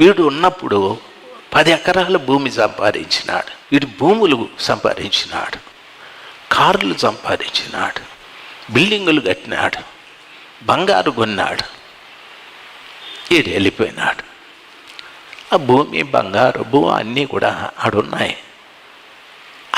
వీడు ఉన్నప్పుడు పది ఎకరాల భూమి సంపాదించినాడు. వీడు భూములు సంపాదించినాడు. కార్లు సంపాదించినాడు. బిల్డింగులు కట్టినాడు. బంగారు కొన్నాడు. ఈడు వెళ్ళిపోయినాడు. ఆ భూమి బంగారు భూ అన్నీ కూడా ఆడున్నాయి.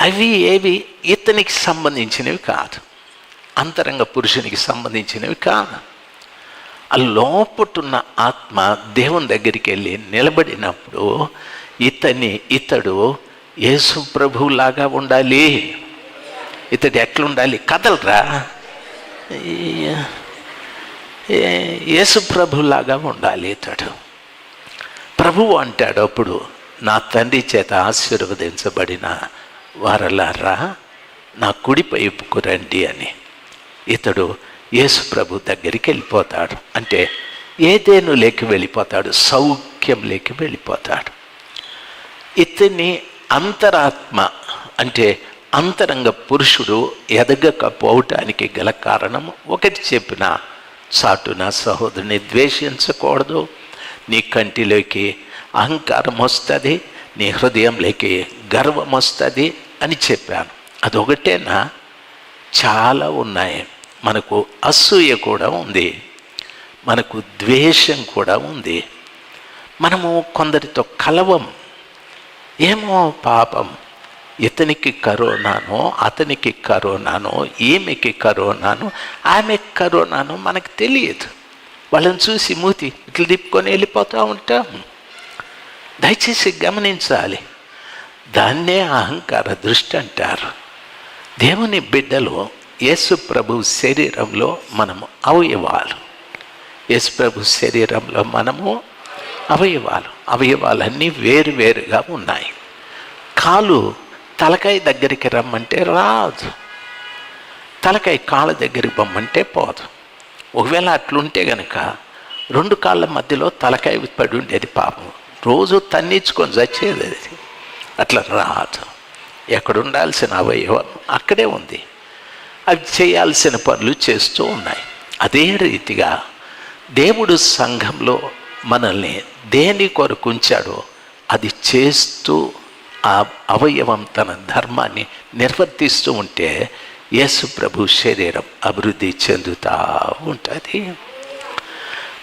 అవి ఏవి ఇతనికి సంబంధించినవి కాదు. అంతరంగ పురుషునికి సంబంధించినవి కాదు. ఆ లోపటున్న ఆత్మ దేవుని దగ్గరికి వెళ్ళి నిలబడినప్పుడు ఇతని ఇతడు యేసు ప్రభువులాగా ఉండాలి. ఇతడు ఎట్లుండాలి? కదలరా? ఏ- యేసు ప్రభులాగా ఉండాలి ఇతడు. ప్రభువు అంటాడు అప్పుడు నా తండ్రి చేత ఆశీర్వదించబడిన వారలారా నా కుడిపైపుకు రండి అని. ఇతడు యేసు ప్రభు దగ్గరికి వెళ్ళిపోతాడు. అంటే ఏదేను లేకి వెళ్ళిపోతాడు సౌఖ్యం లేకి వెళ్ళిపోతాడు. ఇతని అంతరాత్మ అంటే అంతరంగ పురుషుడు ఎదగకపోవటానికి గల కారణం ఒకటి చెప్పిన చాటున సహోదరుని ద్వేషించకూడదు. నీ కంటిలోకి అహంకారం వస్తుంది నీ హృదయంలోకి గర్వం వస్తుంది అని చెప్పాను. అదొకటేనా? చాలా ఉన్నాయి. మనకు అసూయ కూడా ఉంది. మనకు ద్వేషం కూడా ఉంది. మనము కొందరితో కలవం. ఏమో పాపం. ఇతనికి కరోనానో అతనికి కరోనానో ఈమెకి కరోనానో ఆమె కరోనానో మనకు తెలియదు. వాళ్ళని చూసి మూతి ఇట్లా తిప్పుకొని వెళ్ళిపోతూ ఉంటాం. దయచేసి గమనించాలి. దాన్నే అహంకార దృష్టి అంటారు. దేవుని బిడ్డలు యేసు ప్రభు శరీరంలో మనము అవయవాలు. యేసు ప్రభు శరీరంలో మనము అవయవాలు. అవయవాలన్నీ వేరువేరుగా ఉన్నాయి. కాలు తలకాయ దగ్గరికి రమ్మంటే రాదు. తలకాయ కాళ్ళ దగ్గరికి పొమ్మంటే పోదు. ఒకవేళ అట్లుంటే గనక రెండు కాళ్ళ మధ్యలో తలకాయ పడి ఉండేది పాపం. రోజు తన్నించుకొని చచ్చేది అది. అట్లా రాదు. ఎక్కడుండాల్సిన అవయవం అక్కడే ఉంది. అవి చేయాల్సిన పనులు చేస్తూ ఉన్నాయి. అదే రీతిగా దేవుడు సంఘంలో మనల్ని దేని కొరకు ఉంచాడో అది చేస్తూ ఆ అవయవం తన ధర్మాన్ని నిర్వర్తిస్తూ ఉంటే యేసు ప్రభు శరీరం అభివృద్ధి చెందుతూ ఉంటుంది.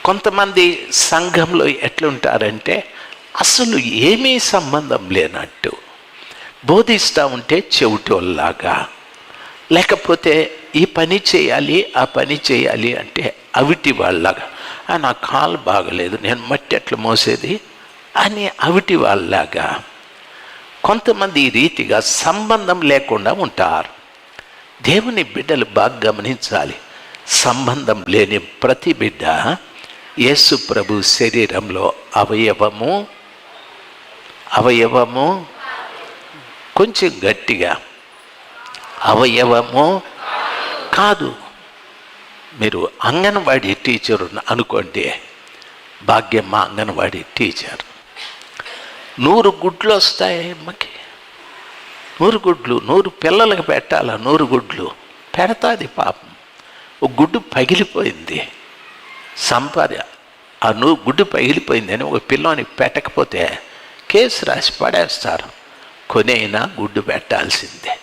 కొంతమంది సంఘంలో ఎట్లుంటారంటే అసలు ఏమీ సంబంధం లేనట్టు బోధిస్తూ ఉంటే చెవిటోల్లాగా లేకపోతే ఈ పని చేయాలి ఆ పని చేయాలి అంటే అవిటి వాళ్ళలాగా "ఆ, నా కాలు బాగలేదు నేను మట్టి ఎట్లా మోసేది అని అవిటి వాళ్ళలాగా కొంతమంది ఈ రీతిగా సంబంధం లేకుండా ఉంటారు. దేవుని బిడ్డలు బాగా గమనించాలి. సంబంధం లేని ప్రతి బిడ్డ యేసు ప్రభు శరీరంలో అవయవము అవయవము కొంచెం గట్టిగా అవయవము కాదు. మీరు అంగన్వాడీ టీచర్ అనుకోండి భాగ్యమ్మ అంగన్వాడీ టీచర్. నూరు గుడ్లు వస్తాయి అమ్మకి. నూరు గుడ్లు నూరు పిల్లలకు పెట్టాల నూరు గుడ్లు? పెడతాది పాపం. ఒక గుడ్డు పగిలిపోయింది. సంపాద ఆ నూ గుడ్డు పగిలిపోయింది అని ఒక పిల్లని పెట్టకపోతే కేసు రాసి పడేస్తారు. కొనైనా గుడ్డు పెట్టాల్సిందే.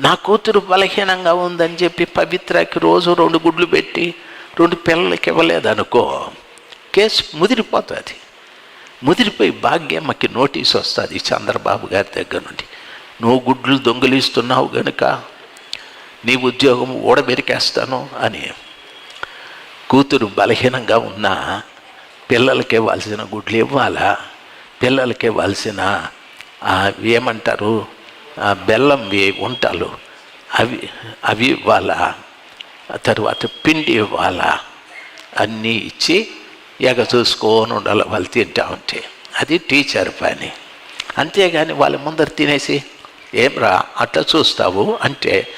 నా కూతురు బలహీనంగా ఉందని చెప్పి పవిత్రకి రోజు రెండు గుడ్లు పెట్టి రెండు పిల్లలకి ఇవ్వలేదనుకో కేసు ముదిరిపోతుంది. ముదిరిపోయి భాగ్యమ్మకి నోటీస్ వస్తుంది చంద్రబాబు గారి దగ్గర నుండి. నువ్వు గుడ్లు దొంగిలిస్తున్నావు గనుక నీ ఉద్యోగం ఓడబెరికేస్తాను అని. కూతురు బలహీనంగా ఉన్నా పిల్లలకి ఇవ్వాల్సిన గుడ్లు ఇవ్వాలా? పిల్లలకి ఇవ్వాల్సిన ఏమంటారు? ఆ, బెల్లం ఉంటాలు అవి అవి ఇవ్వాలా? తర్వాత పిండి ఇవ్వాలా? అన్నీ ఇచ్చి ఎగ చూసుకొని ఉండాలి. వాళ్ళు తింటా ఉంటే. అది టీచర్ పని. అంతేగాని వాళ్ళ ముందర తినేసి ఏం రా అట్లా చూస్తావు? అంటే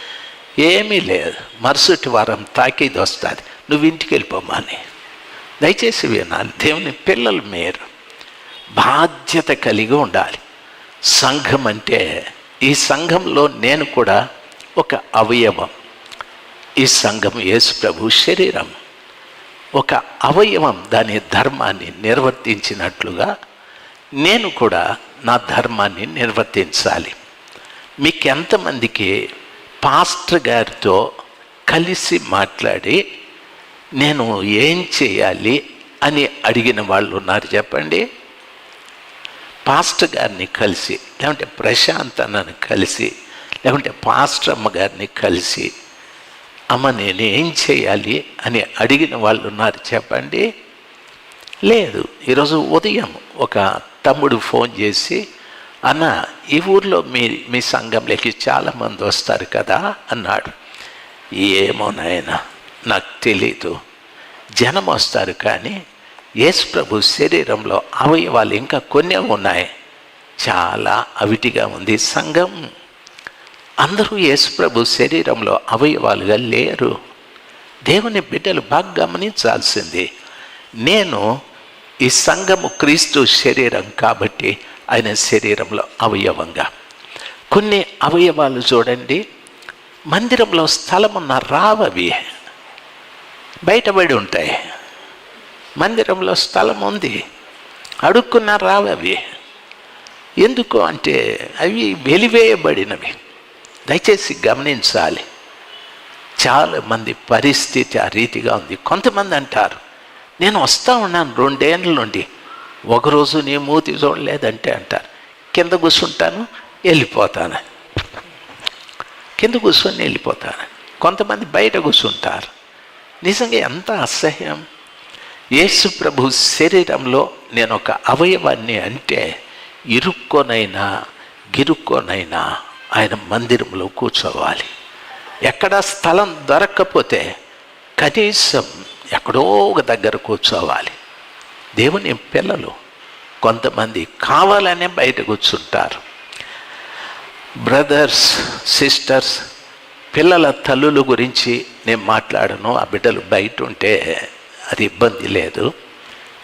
ఏమీ లేదు. మరుసటి వారం తాకిది వస్తుంది. నువ్వు ఇంటికి వెళ్ళిపోమని దయచేసి వినాలి. దేవుని పిల్లలు మీరు బాధ్యత కలిగి ఉండాలి. సంఘం అంటే ఈ సంఘంలో నేను కూడా ఒక అవయవం. ఈ సంఘం యేసు ప్రభు శరీరం. ఒక అవయవం దాని ధర్మాన్ని నిర్వర్తించినట్లుగా నేను కూడా నా ధర్మాన్ని నిర్వర్తించాలి. మీకు ఎంతమందికి పాస్టర్ గారితో కలిసి మాట్లాడి నేను ఏం చేయాలి అని అడిగిన వాళ్ళు ఉన్నారు చెప్పండి. పాస్టర్ గారిని కలిసి లేకుంటే ప్రశాంత్ అన్నని కలిసి లేకుంటే పాస్టర్ అమ్మ గారిని కలిసి అమ్మ నేను ఏం చేయాలి? అని అడిగిన వాళ్ళు ఉన్నారు. చెప్పండి. లేదు. ఈరోజు ఉదయం ఒక తమ్ముడు ఫోన్ చేసి అన్న ఈ ఊర్లో మీ మీ సంఘంలోకి చాలామంది వస్తారు కదా? అన్నాడు. ఏమో నాయన నాకు తెలీదు. జనం వస్తారు కానీ యేసు ప్రభు శరీరంలో అవయవాలు ఇంకా కొన్ని ఉన్నాయి. చాలా అవిటిగా ఉంది సంఘం. అందరూ యేసుప్రభు శరీరంలో అవయవాలుగా లేరు. దేవుని బిడ్డలు బాగా గమనించాల్సింది. నేను ఈ సంఘము క్రీస్తు శరీరం కాబట్టి ఆయన శరీరంలో అవయవంగా. కొన్ని అవయవాలు చూడండి. మందిరంలో స్థలం ఉన్న రావవి బయటపడి ఉంటాయి. మందిరంలో స్థలం ఉంది. అడుక్కున్న రావవి. ఎందుకు అంటే అవి వెలివేయబడినవి. దయచేసి గమనించాలి. చాలా మంది పరిస్థితి ఆ రీతిగా ఉంది. కొంతమంది అంటారు నేను వస్తూ ఉన్నాను రెండేళ్ళ నుండి. ఒకరోజు నీ మూతి చూడలేదంటే అంటారు. కింద కూర్చుంటాను వెళ్ళిపోతాను. కింద కూర్చొని వెళ్ళిపోతాను. కొంతమంది బయట కూర్చుంటారు. నిజంగా ఎంత అసహ్యం. యేసు ప్రభు శరీరంలో నేను ఒక అవయవాన్ని అంటే ఇరుక్కొనైనా గిరుక్కొనైనా ఆయన మందిరంలో కూర్చోవాలి. ఎక్కడ స్థలం దొరక్కపోతే కనీసం ఎక్కడో ఒక దగ్గర కూర్చోవాలి. దేవుని పిల్లలు కొంతమంది కావాలనే బయట కూర్చుంటారు. బ్రదర్స్ సిస్టర్స్ పిల్లల తల్లుల గురించి నేను మాట్లాడను ఆ బిడ్డలు బయట ఉంటే అది ఇబ్బంది లేదు.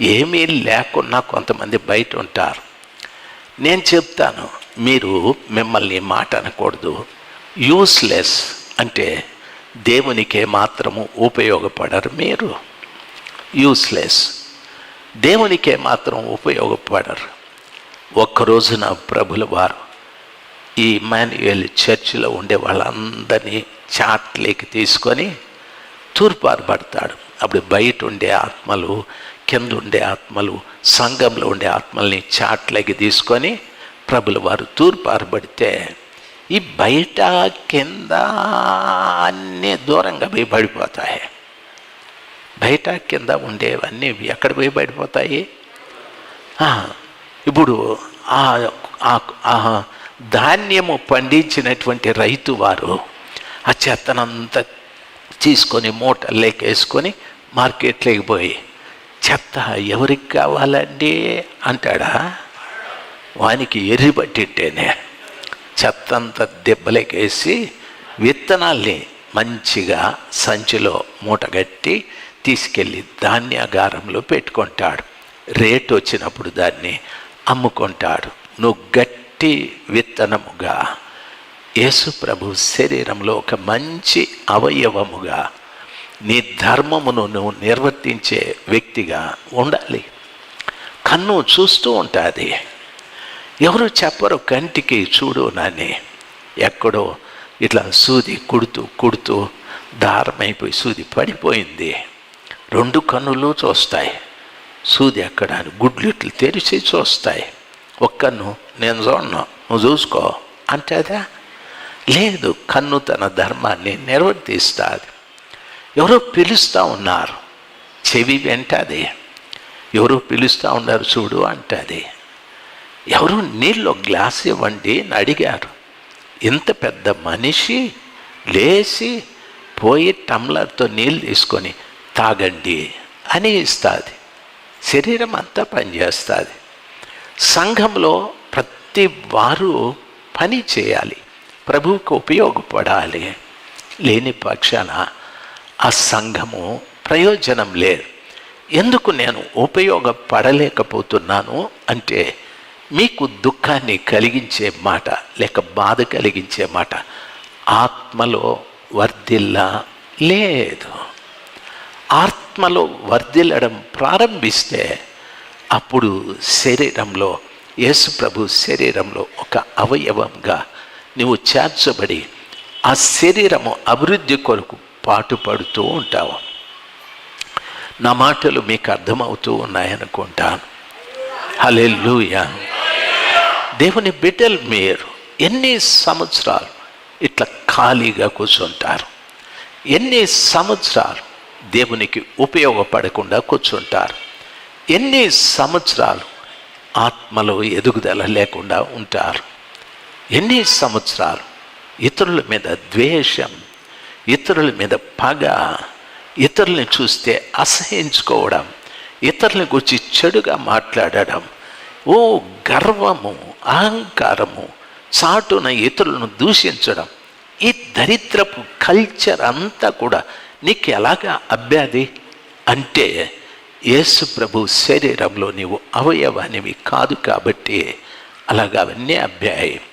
ఏమీ లేకున్నా కొంతమంది బయట ఉంటారు. నేను చెప్తాను మీరు మిమ్మల్ని మాట అనకూడదు. యూస్లెస్ అంటే దేవునికే మాత్రము ఉపయోగపడరు మీరు. యూస్లెస్ దేవునికే మాత్రం ఉపయోగపడరు. ఒక్కరోజున ప్రభుల వారు ఈ మాన్యువల్ చర్చిలో ఉండే వాళ్ళందరినీ చాట్లేకి తీసుకొని తూర్పారబడతాడు అప్పుడు బయట ఉండే ఆత్మలు కింద ఉండే ఆత్మలు సంఘంలో ఉండే ఆత్మల్ని చాట్లకి తీసుకొని ప్రభుల వారు తూర్పారబడితే ఈ బయట కింద అన్నీ దూరంగా పోయి పడిపోతాయి. బయట కింద ఉండేవన్నీ ఎక్కడ పోయి పడిపోతాయి? ఇప్పుడు ఆ ధాన్యము పండించినటువంటి రైతు వారు ఆ చెత్తనంతా తీసుకొని మూటల్లోకి వేసుకొని మార్కెట్లోకి పోయి చెత్త ఎవరికి కావాలండి? అంటాడా. వానికి ఎర్రి పట్టింటేనే చెత్తంతా దెబ్బలేకేసి విత్తనాల్ని మంచిగా సంచిలో మూటగట్టి తీసుకెళ్ళి ధాన్యాగారంలో పెట్టుకుంటాడు. రేటు వచ్చినప్పుడు దాన్ని అమ్ముకుంటాడు. నువ్వు గట్టి విత్తనముగా యేసు ప్రభు శరీరంలో ఒక మంచి అవయవముగా నీ ధర్మమును నువ్వు నిర్వర్తించే వ్యక్తిగా ఉండాలి. కన్ను చూస్తూ ఉంటుంది. ఎవరు చెప్పరు కంటికి చూడు నాని. ఎక్కడో ఇట్లా సూది కుడుతూ కుడుతూ దారమైపోయి సూది పడిపోయింది. రెండు కన్నులు చూస్తాయి. సూది ఎక్కడ గుడ్లు ఇట్లు తెరిచి చూస్తాయి. ఒక్కను నేను చూడను నువ్వు చూసుకో అంటేదా? లేదు కన్ను తన ధర్మాన్ని నిర్వర్తిస్తుంది. ఎవరో పిలుస్తూ ఉన్నారు. చెవి వెంటది. ఎవరో పిలుస్తూ ఉన్నారు చూడు అంటది. ఎవరు నీళ్ళు గ్లాస్ ఇవ్వండి అని అడిగారు. ఇంత పెద్ద మనిషి లేచి పోయి టమ్లర్తో నీళ్ళు తీసుకొని తాగండి అని ఇస్తుంది. శరీరం అంతా పనిచేస్తుంది. సంఘంలో ప్రతి వారు పని చేయాలి. ప్రభువుకు ఉపయోగపడాలి. లేని పక్షాన ఆ సంఘము ప్రయోజనం లేదు. ఎందుకు నేను ఉపయోగపడలేకపోతున్నాను అంటే మీకు దుఃఖాన్ని కలిగించే మాట లేక బాధ కలిగించే మాట ఆత్మలో వర్ధిల్లా లేదు. ఆత్మలో వర్ధిల్లడం ప్రారంభిస్తే అప్పుడు శరీరంలో యేసు ప్రభు శరీరంలో ఒక అవయవంగా నువ్వు చేర్చబడి ఆ శరీరము అభివృద్ధి కొరకు పాటుపడుతూ ఉంటావు. నా మాటలు మీకు అర్థమవుతూ ఉన్నాయనుకుంటాను హలే దేవుని బిడ్డలు మీరు ఎన్ని సంవత్సరాలు ఇట్లా ఖాళీగా కూర్చుంటారు? ఎన్ని సంవత్సరాలు దేవునికి ఉపయోగపడకుండా కూర్చుంటారు? ఎన్ని సంవత్సరాలు ఆత్మలో ఎదుగుదల లేకుండా ఉంటారు? ఎన్ని సంవత్సరాలు? ఇతరుల మీద ద్వేషం ఇతరుల మీద పగ ఇతరుల్ని చూస్తే అసహించుకోవడం ఇతరులని గురించి చెడుగా మాట్లాడడం ఓ గర్వము అహంకారము చాటున ఇతరులను దూషించడం ఈ దరిద్రపు కల్చర్ అంతా కూడా నీకు ఎలాగా అభ్యాది అంటే యేసు ప్రభు శరీరంలో నీవు అవయవానివి కాదు కాబట్టి అలాగా అవన్నీ అభ్యాయం